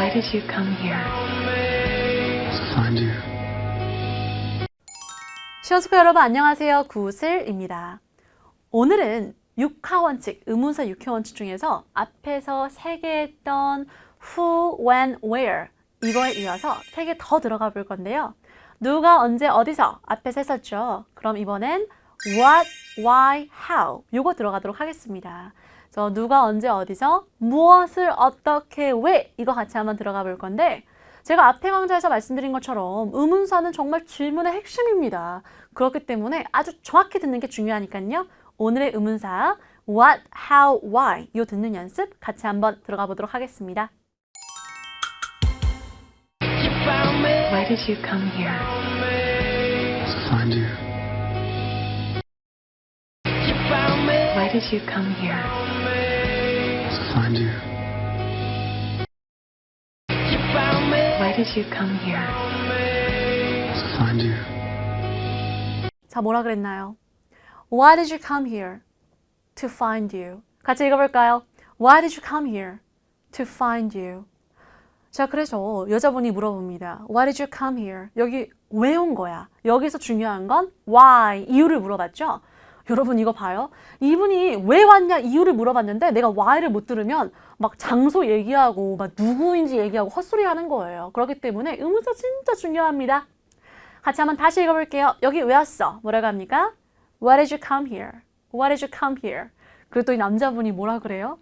Why did you come here? to find you. 시원스코 여러분 안녕하세요. 구슬입니다. 오늘은 육하 원칙, 의문사 육하 원칙 중에서 앞에서 세 개 했던 who, when, where 이거에 이어서 세 개 더 들어가 볼 건데요. 누가 언제 어디서 앞에서 했었죠. 그럼 이번엔 what, why, how 요거 들어가도록 하겠습니다. 저 누가 언제 어디서 무엇을 어떻게 왜 이거 같이 한번 들어가 볼 건데 제가 앞에 강좌에서 말씀드린 것처럼 의문사는 정말 질문의 핵심입니다. 그렇기 때문에 아주 정확히 듣는 게 중요하니까요. 오늘의 의문사 what, how, why 요 듣는 연습 같이 한번 들어가 보도록 하겠습니다. Why did you come here? To find you. Why did you come here? To find you. Why did you come here? To find you. 자, 뭐라 그랬나요? Why did you come here? To find you. 같이 읽어볼까요? Why did you come here? To find you. 자, 그래서 여자분이 물어봅니다. Why did you come here? 여기 왜 온 거야? 여기서 중요한 건 why, 이유를 물어봤죠? 여러분 이거 봐요. 이분이 왜 왔냐 이유를 물어봤는데 내가 why를 못 들으면 막 장소 얘기하고 막 누구인지 얘기하고 헛소리 하는 거예요. 그렇기 때문에 의문사 진짜 중요합니다. 같이 한번 다시 읽어볼게요. 여기 왜 왔어? 뭐라고 합니까? Why did you come here? Why did you come here? 이 남자분이 뭐라 그래요?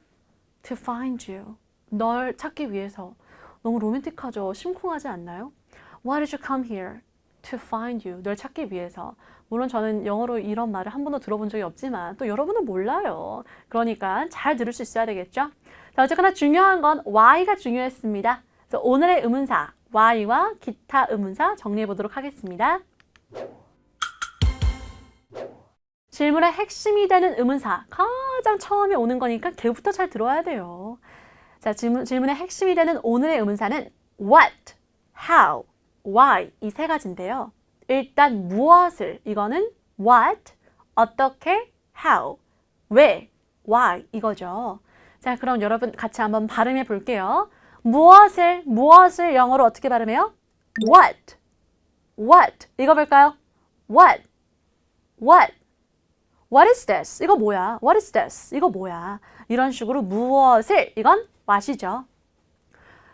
To find you. 널 찾기 위해서. 너무 로맨틱하죠? 심쿵하지 않나요? Why did you come here? To find you. 널 찾기 위해서. 물론 저는 영어로 이런 말을 한 번도 들어본 적이 없지만 또 여러분은 몰라요. 그러니까 잘 들을 수 있어야 되겠죠? 자, 어쨌거나 중요한 건 why가 중요했습니다. 그래서 오늘의 의문사 why와 기타 의문사 정리해 보도록 하겠습니다. 질문의 핵심이 되는 의문사 가장 처음에 오는 거니까 걔부터 잘 들어야 돼요. 자, 질문, 질문의 핵심이 되는 오늘의 의문사는 what, how, why 이 세 가지인데요. 일단 무엇을 이거는 what, 어떻게, how, 왜, why 이거죠. 자, 그럼 여러분 같이 한번 발음해 볼게요. 무엇을 무엇을 영어로 어떻게 발음해요? what, what 읽어볼까요? what, what, what is this? 이거 뭐야? what is this? 이거 뭐야? 이런 식으로 무엇을 이건 what이죠.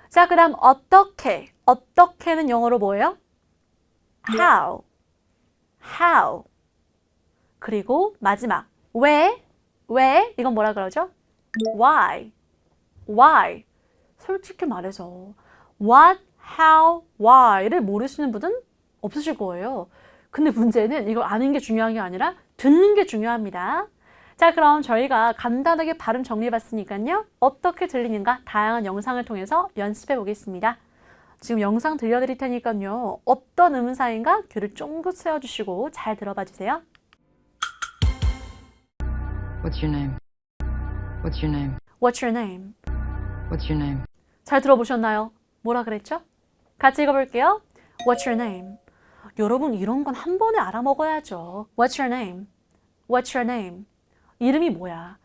자, 그다음 어떻게 어떻게는 영어로 뭐예요? How, how. 그리고 마지막 왜, 왜 이건 뭐라 그러죠? why, why. 솔직히 말해서 what, how, why를 모르시는 분은 없으실 거예요. 근데 문제는 이걸 아는 게 중요한 게 아니라 듣는 게 중요합니다. 자, 그럼 저희가 간단하게 발음 정리해 봤으니까요. 어떻게 들리는가 다양한 영상을 통해서 연습해 보겠습니다. 지금 영상 들려드릴 테니까요. 어떤 의문사인가 귀를 쫑긋 세워주시고 잘 들어봐 주세요. What's your name? What's your name? What's your name? What's your name? 잘 들어보셨나요? 뭐라 그랬죠? 같이 읽어볼게요. What's your name? 여러분 이런 건 한 번에 알아먹어야죠. What's your name? What's your name? 이름이 뭐야?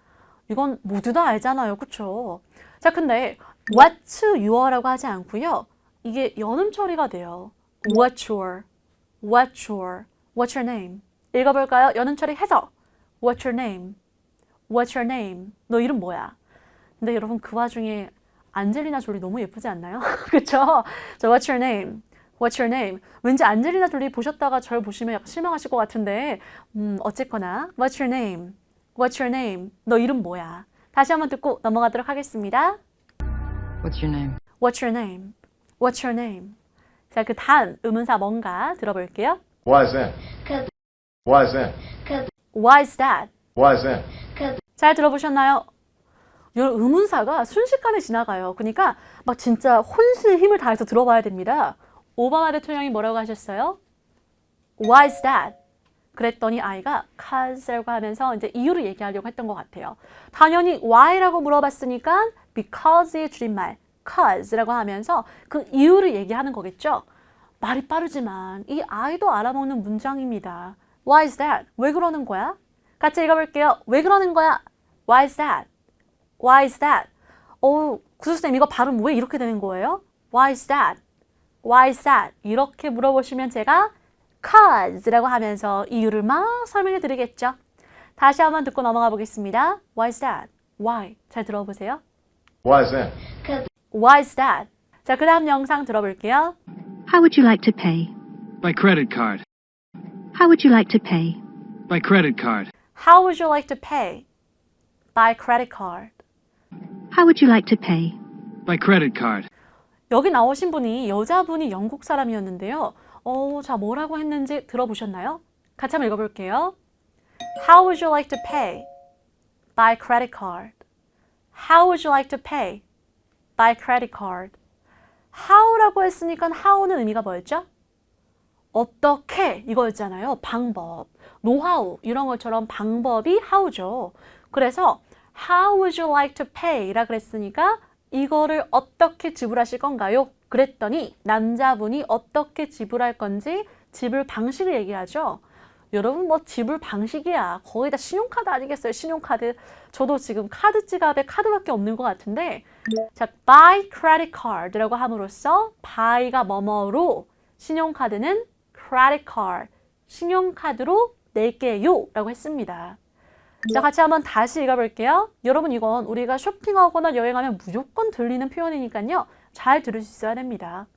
이건 모두 다 알잖아요. 그쵸? 자, 근데 What's your라고 하지 않고요. 이게 연음 처리가 돼요. What's your? What's your? What's your name? 읽어볼까요? 연음 처리 해서 What's your name? What's your name? 너 이름 뭐야? 근데 여러분 그 와중에 안젤리나 졸리 너무 예쁘지 않나요? 그쵸? 저 What's your name? What's your name? 왠지 안젤리나 졸리 보셨다가 절 보시면 약간 실망하실 것 같은데 음, 어쨌거나 What's your name? What's your name? 너 이름 뭐야? 다시 한번 듣고 넘어가도록 하겠습니다. What's your name? What's your name? What's your name? 자, 그 다음 의문사 뭔가 들어볼게요. Why is that? Why is that? Why is that? Why is that? 잘 들어보셨나요? 이 의문사가 순식간에 지나가요. 그러니까 막 진짜 혼실 힘을 다해서 들어봐야 됩니다. 오바마 대통령이 뭐라고 하셨어요? Why is that? 그랬더니 아이가 cause라고 하면서 이제 이유를 얘기하려고 했던 것 같아요. 당연히 why라고 물어봤으니까 because의 줄임말 cause라고 하면서 그 이유를 얘기하는 거겠죠. 말이 빠르지만 이 아이도 알아먹는 문장입니다. Why is that? 왜 그러는 거야? 같이 읽어볼게요. 왜 그러는 거야? Why is that? Why is that? 어우, 구수쌤 이거 발음 왜 이렇게 되는 거예요? Why is that? Why is that? 이렇게 물어보시면 제가 cause라고 하면서 이유를 막 설명해 드리겠죠. 다시 한번 듣고 넘어가 보겠습니다. Why is that? Why? 잘 들어보세요. Why is that? Why is that? 자, 그 다음 영상 들어볼게요. How would you like to pay? By credit card. How would you like to pay? By credit card. How would you like to pay? By credit card. How would you like to pay? By credit card. 여기 나오신 분이 여자분이 영국 사람이었는데요. 어, 자, 뭐라고 했는지 들어보셨나요? 같이 한번 읽어볼게요. How would you like to pay? By credit card. How would you like to pay? By credit card. how라고 했으니까 how는 의미가 뭐였죠? 어떻게 이거였잖아요. 방법, 노하우 이런 것처럼 방법이 how죠. 그래서 how would you like to pay라 그랬으니까 이거를 어떻게 지불하실 건가요? 그랬더니 남자분이 어떻게 지불할 건지 지불 방식을 얘기하죠. 여러분 뭐 지불 방식이야 거의 다 신용카드 아니겠어요? 신용카드 저도 지금 카드 지갑에 카드밖에 없는 것 같은데 자 by credit card라고 함으로써 by가 뭐뭐로 신용카드는 credit card 신용카드로 낼게요 라고 했습니다. 자, 같이 한번 다시 읽어볼게요. 여러분, 이건 우리가 쇼핑하거나 여행하면 무조건 들리는 표현이니까요. 잘 들을 수 있어야 됩니다.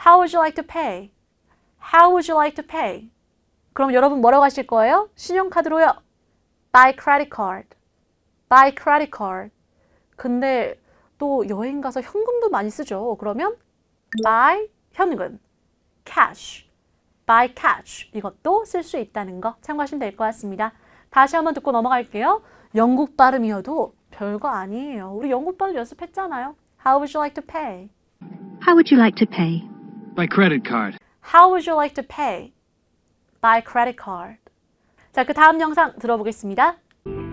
How would you like to pay? How would you like to pay? 그럼 여러분 뭐라고 하실 거예요? 신용카드로요. By credit card. By credit card. 근데 또 여행 가서 현금도 많이 쓰죠. 그러면 by 현금. cash. by cash. 이것도 쓸 수 있다는 거 참고하시면 될 것 같습니다. 다시 한번 듣고 넘어갈게요. 영국 발음이어도 별거 아니에요. 우리 영국 발음 연습했잖아요. How would you like to pay? How would you like to pay? By credit card. How would you like to pay? By credit card. 자, 그 다음 영상 들어보겠습니다.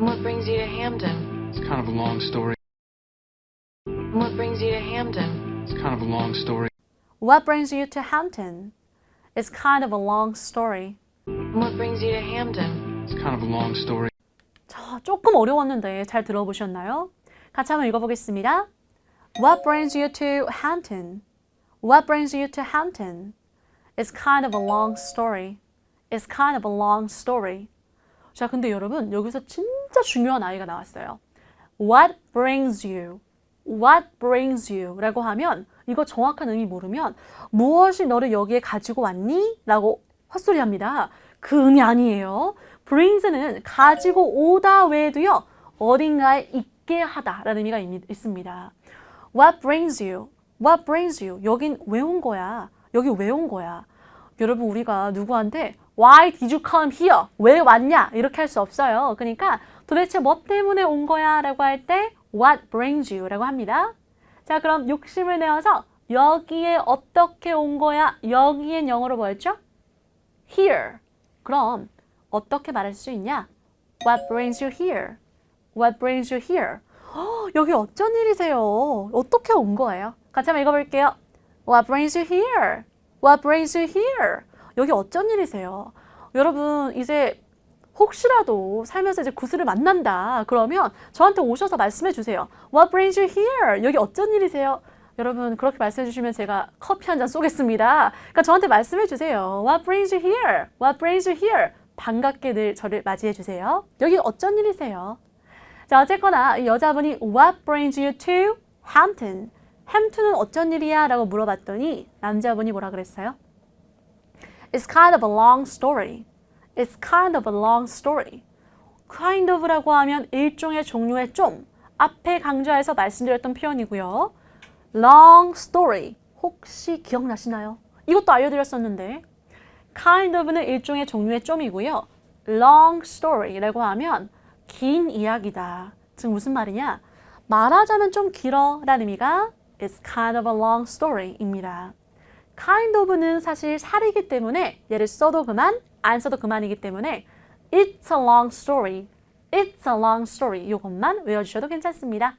What brings you to Hamden? It's kind of a long story. What brings you to Hamden? It's kind of a long story. What brings you to Hampton? It's kind of a long story. What brings you to Hamden? It's kind of a long story. 자, 조금 어려웠는데 잘 들어보셨나요? 같이 한번 읽어보겠습니다. What brings you to Hampton? What brings you to Hampton? It's kind of a long story. It's kind of a long story. 자, 근데 여러분, 여기서 진짜 중요한 아이가 나왔어요. What brings you? What brings you? 라고 하면 이거 정확한 의미 모르면 무엇이 너를 여기에 가지고 왔니? 라고 헛소리 합니다. 그 의미 아니에요. brings는 가지고 오다 외에도요. 어딘가에 있게 하다라는 의미가 있- 있습니다. What brings you? What brings you? 여긴 왜 온 거야? 여기 왜 온 거야? 여러분 우리가 누구한테 Why did you come here? 왜 왔냐? 이렇게 할 수 없어요. 그러니까 도대체 뭐 때문에 온 거야? 라고 할 때 What brings you? 라고 합니다. 자 그럼 욕심을 내어서 여기에 어떻게 온 거야? 여기엔 영어로 뭐였죠? Here. 그럼 어떻게 말할 수 있냐? What brings you here? What brings you here? 어, 여기 어쩐 일이세요? 어떻게 온 거예요? 같이 한번 읽어볼게요. What brings you here? What brings you here? 여기 어쩐 일이세요? 여러분 이제 혹시라도 살면서 이제 구슬을 만난다 그러면 저한테 오셔서 말씀해 주세요. What brings you here? 여기 어쩐 일이세요? 여러분 그렇게 말씀해 주시면 제가 커피 한 잔 쏘겠습니다. 그러니까 저한테 말씀해 주세요. What brings you here? What brings you here? 반갑게 늘 저를 맞이해 주세요. 여기 어쩐 일이세요? 자 어쨌거나 이 여자분이 What brings you to Hampton? 햄튼은 어쩐 일이야? 라고 물어봤더니 남자분이 뭐라 그랬어요? It's kind of a long story. It's kind of a long story. kind of라고 하면 일종의 종류의 좀 앞에 강조해서 말씀드렸던 표현이고요. long story 혹시 기억나시나요? 이것도 알려드렸었는데 kind of는 일종의 종류의 좀이고요. long story라고 하면 긴 이야기다. 즉 무슨 말이냐? 말하자면 좀 길어 라는 의미가 It's kind of a long story입니다. kind of는 사실 살이기 때문에 얘를 써도 그만, 안 써도 그만이기 때문에 It's a long story. It's a long story. 이것만 외워주셔도 괜찮습니다.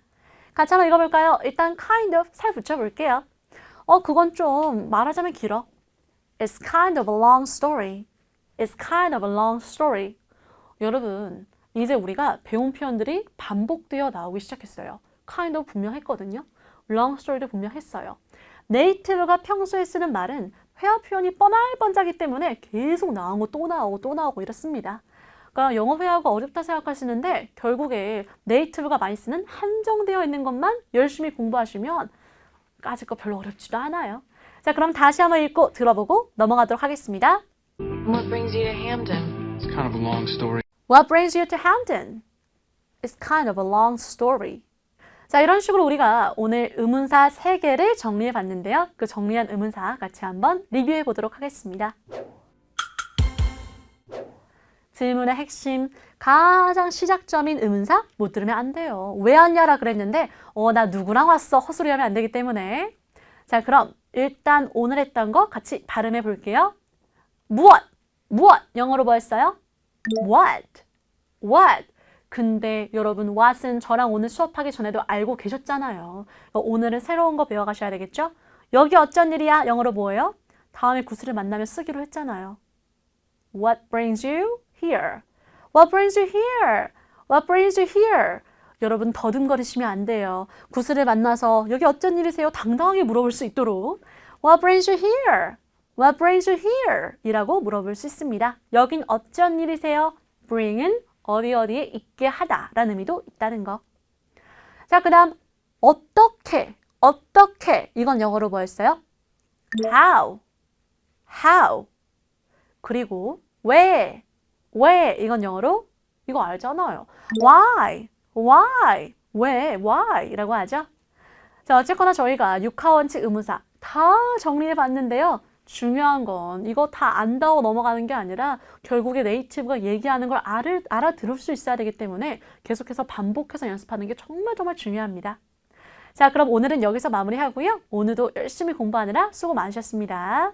같이 한번 읽어볼까요? 일단 kind of 살 붙여볼게요. 어, 그건 좀 말하자면 길어. It's kind of a long story. It's kind of a long story. 여러분, 이제 우리가 배운 표현들이 반복되어 나오기 시작했어요. kind of 분명했거든요. long story도 분명했어요. 네이티브가 평소에 쓰는 말은 회화 표현이 뻔할뻔자기 때문에 계속 나오고 또 나오고 또 나오고 이렇습니다. 그러니까 영어 회화가 어렵다 생각하시는데 결국에 네이티브가 많이 쓰는 한정되어 있는 것만 열심히 공부하시면 까짓 거 별로 어렵지도 않아요. 자, 그럼 다시 한번 읽고 들어보고 넘어가도록 하겠습니다. What brings you to Hamden? It's kind of a long story. What brings you to Hampton? It's kind of a long story. 자, 이런 식으로 우리가 오늘 의문사 3개를 정리해 봤는데요. 그 정리한 의문사 같이 한번 리뷰해 보도록 하겠습니다. 질문의 핵심, 가장 시작점인 의문사 못 들으면 안 돼요. 왜 왔냐라 그랬는데, 어, 나 누구랑 왔어? 헛소리 하면 안 되기 때문에. 자, 그럼 일단 오늘 했던 거 같이 발음해 볼게요. 무엇? 무엇? 영어로 뭐 했어요? What? What? 근데 여러분 what은 저랑 오늘 수업하기 전에도 알고 계셨잖아요. 오늘은 새로운 거 배워가셔야 되겠죠? 여기 어쩐 일이야? 영어로 뭐예요? 다음에 구슬을 만나면 쓰기로 했잖아요. What brings you here? What brings you here? What brings you here? 여러분 더듬거리시면 안 돼요. 구슬을 만나서 여기 어쩐 일이세요? 당당하게 물어볼 수 있도록 What brings you here? What brings you here? 이라고 물어볼 수 있습니다. 여긴 어쩐 일이세요? bring은 어디 어디에 있게 하다 라는 의미도 있다는 거. 자, 그 다음 어떻게, 어떻게 이건 영어로 뭐였어요? how, how 그리고 왜, 왜 이건 영어로 이거 알잖아요. why, why, 왜, why 라고 하죠. 자, 어쨌거나 저희가 육하원칙 의문사 다 정리해 봤는데요. 중요한 건 이거 다 안다고 넘어가는 게 아니라 결국에 네이티브가 얘기하는 걸 알을, 알아들을 수 있어야 되기 때문에 계속해서 반복해서 연습하는 게 정말 정말 중요합니다. 자, 그럼 오늘은 여기서 마무리하고요. 오늘도 열심히 공부하느라 수고 많으셨습니다.